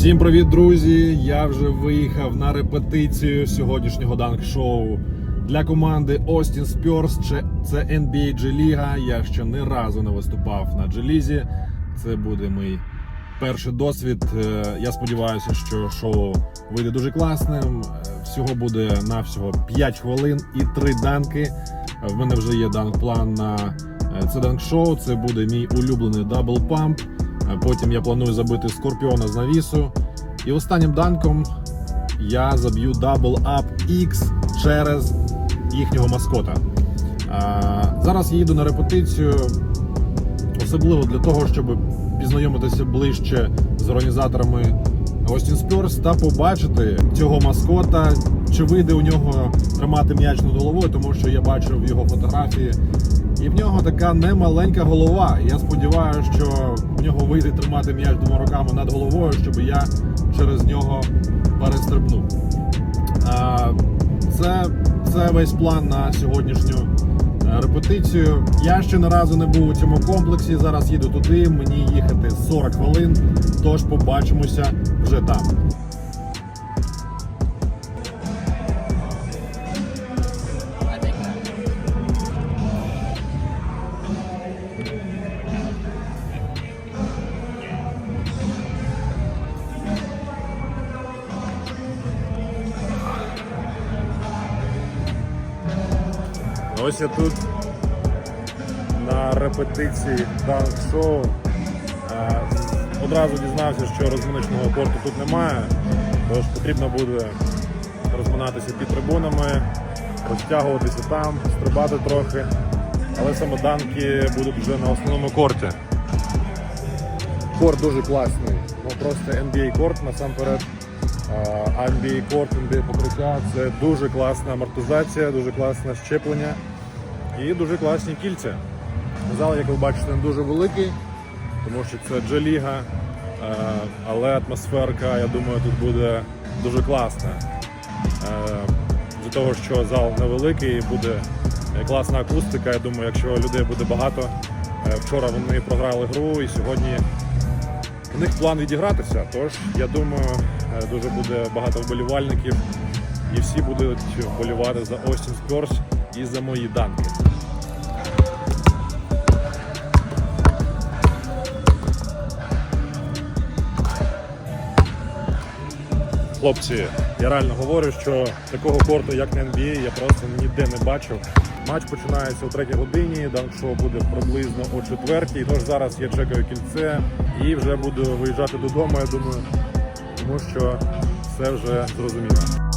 Всім привіт, друзі! Я вже виїхав на репетицію сьогоднішнього данк-шоу для команди Austin Spurs. Це- NBA G-ліга. Я ще ні разу не виступав на G-лізі. Це буде мій перший досвід. Е, Я сподіваюся, що шоу вийде дуже класним. Е, Всього буде на всього 5 хвилин і 3 данки. Е, В мене вже є данк-план на е, це данк-шоу. Це буде мій улюблений дабл памп. Потім я планую забити скорпіона з навісу. І останнім данком я заб'ю Double Up X через їхнього маскота. Зараз я їду на репетицію, особливо для того, щоб пізнайомитися ближче з організаторами Austin Spurs та побачити цього маскота, чи вийде у нього тримати м'яч над головою, тому що я бачив його фотографії. І в нього така немаленька голова. Я сподіваюся, що в нього вийде тримати м'яч двома руками над головою, щоб я через нього перестрибнув. Це, це весь план на сьогоднішню е, репетицію. Я ще не разу не був у цьому комплексі. Зараз їду туди. Мені їхати 40 хвилин. Тож побачимося вже там. Ось я тут на репетиції данк-шоу. Е, Одразу дізнався, що розминочного корту тут немає, тож потрібно буде розминатися під трибунами, розтягуватися там, стрибати трохи. Але саме данки будуть вже на основному корті. Корт дуже класний. Ну просто NBA корт насамперед. Е, А NBA покриття це дуже класна амортизація, дуже класне щеплення і дуже класні кільця. Зал, як ви бачите, не дуже великий, тому що це G-ліга, е, але атмосферка, я думаю, тут буде дуже класна. Е, З того, що зал невеликий, буде е, класна акустика. Я думаю, якщо людей буде багато. Е, Вчора вони програли гру і сьогодні у них план відігратися. Тож я думаю, е, дуже буде багато вболівальників і всі будуть вболівати за Austin Spurs і за мої данки. Хлопці, я реально говорю, що такого корту, як на NBA, я просто ніде не бачив. Матч починається о 3 годині, данк-шоу буде приблизно о 4. Тож зараз я чекаю кільце і вже буду виїжджати додому, я думаю, тому що все вже зрозуміло.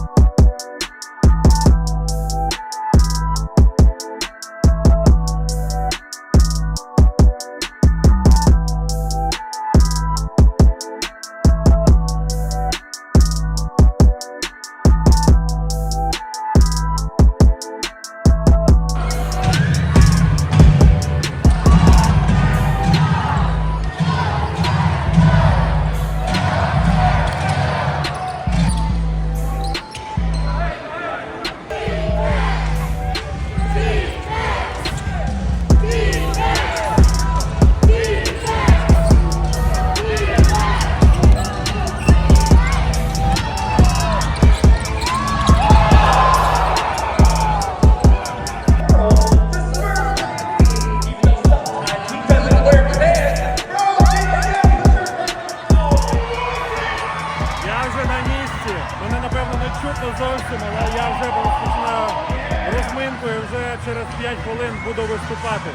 Через 5 хвилин буду виступати.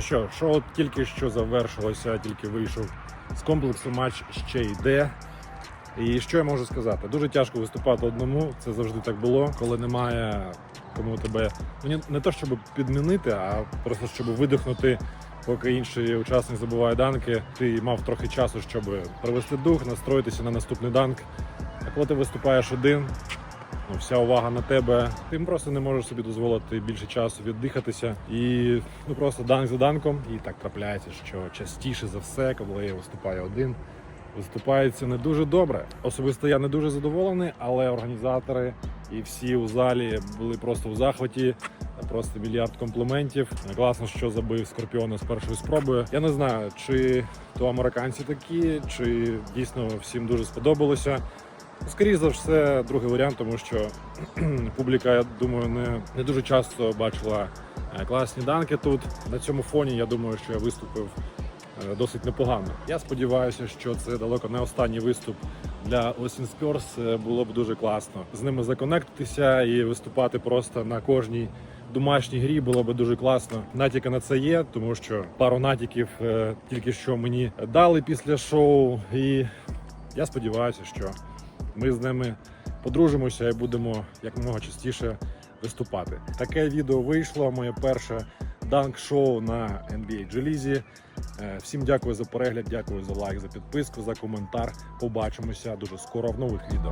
Що, шоу тільки що завершилося, тільки вийшов з комплексу, матч ще йде. І що я можу сказати? Дуже тяжко виступати одному. Це завжди так було, коли немає кому тебе ну, не то, щоб підмінити, а просто щоб видихнути, поки інший учасник забуває данки. Ти мав трохи часу, щоб привести дух, настроїтися на наступний данк. А коли ти виступаєш один, ну, вся увага на тебе. Ти просто не можеш собі дозволити більше часу віддихатися. І ну просто данк за данком. І так трапляється, що частіше за все, коли я виступаю один, виступається не дуже добре. Особисто я не дуже задоволений, але організатори і всі у залі були просто в захваті. Просто мільярд компліментів. Класно, що забив Скорпіона з першої спроби. Я не знаю, чи то американці такі, чи дійсно всім дуже сподобалося. Скоріше за все, другий варіант, тому що публіка, я думаю, не, не дуже часто бачила е, класні данки тут. На цьому фоні я думаю, що я виступив е, досить непогано. Я сподіваюся, що це далеко не останній виступ для Austin Spurs. Е, Було б дуже класно з ними законектитися і виступати просто на кожній. Домашній грі було би дуже класно. Натяки на це є, тому що пару натяків тільки що мені дали після шоу, і я сподіваюся, що ми з ними подружимося і будемо якомога частіше виступати. Таке відео вийшло. Моє перше данк-шоу на NBA G-лізі. Е, Всім дякую за перегляд, дякую за лайк, за підписку, за коментар. Побачимося дуже скоро в нових відео.